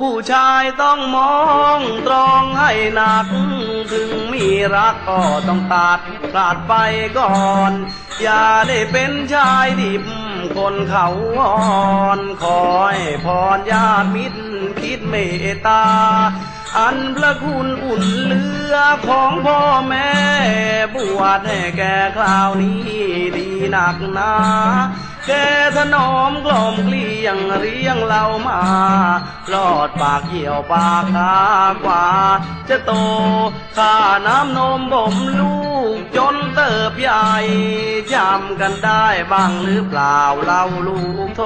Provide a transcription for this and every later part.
ผู้ชายต้องมองตรองให้หนัก ถึงมีรักก็ต้องตัดพลาดไปก่อน อย่าได้เป็นชายดิบคนเขาอ่อนคอยพรญาติมิตรคิดเมตตา อันพระคุณอุ่นเลือของพ่อแม่บวชให้แก่คราวนี้ดีหนักหนา แกถนอมกล่อมเกลี้ยงเรียงเรามาลอดปากเหี่ยวปากคากว่า จะโตข้าน้ำนมบ่มลูกจนเติบใหญ่จำกันได้บ้างหรือเปล่าเราลูกโท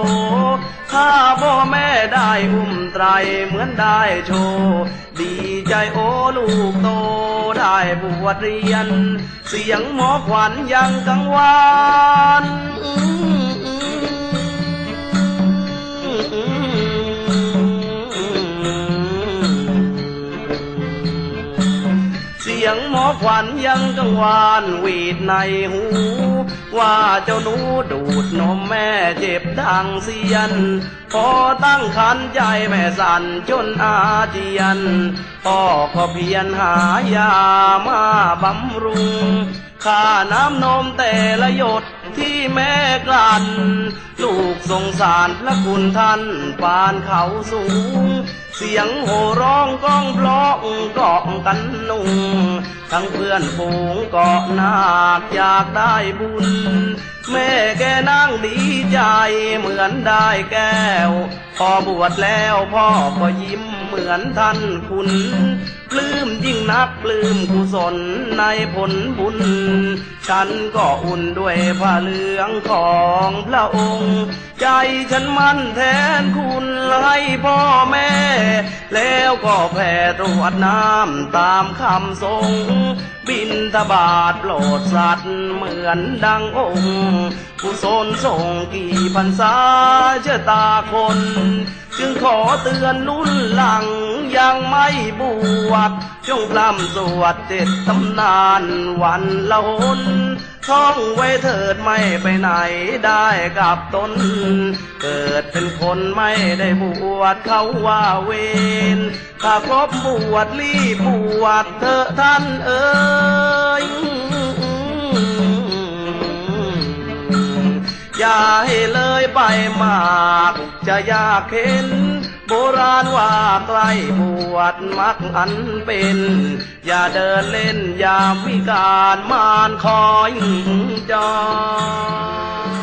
ข้าพ่อแม่ได้อุ้มไตรเหมือนได้โชว์ดีใจโอ้ลูกโตได้บวชเรียน เสียงหมอขวัญยังกังวาน หมอขวัญยังกังวานหวีดในหู ว่าเจ้าหนูดูดนมแม่เจ็บดังเสียน พอตั้งคันใจแม่สั่นจนอาเจียนพ่อก็เพียรหายามาบำรุง ค่าน้ำนมแต่ละหยดที่แม่กลั่น ลูกสงสารพระคุณท่านปานเขาสูง เสียงโห่ร้องก้องเพลาะเกาะกันนุ่ง ทั้งเพื่อนฝูงเกาะนาคอยากได้บุญ แม่แกนั่งดีใจเหมือนได้แก้ว พอบวชแล้วพ่อก็ยิ้มเหมือนท่านคุณ ปลื้มยิ่งนักปลื้มกุศลในผลบุญ ฉันก็อุ่นด้วยผ้าเหลืองของพระองค์ ใจฉันมั่นแทนคุณให้พ่อแม่ แล้วก็แผ่ตรวจน้ำตามคำทรง บินทบาทโปรดสัตว์เหมือนดังองค์กุศลส่งกี่พรรษาเชื่อตาคน จึงขอเตือนรุ่นหลังยังไม่บวชจงพร่ำสวดเจ็ดตำนานวันละหนท่องไว้เถิดไม่ไปไหนได้กับตน เกิดเป็นคนไม่ได้บวชเขาว่าเวนถ้าครบบวชรีบบวชเถอะท่านเอ๋ยอย่าให้เล ไปมาก จะยากเห็น โบราณว่าใกล้บวชมักอันเป็น อย่าเดินเล่นยามวิการมานคอยจอง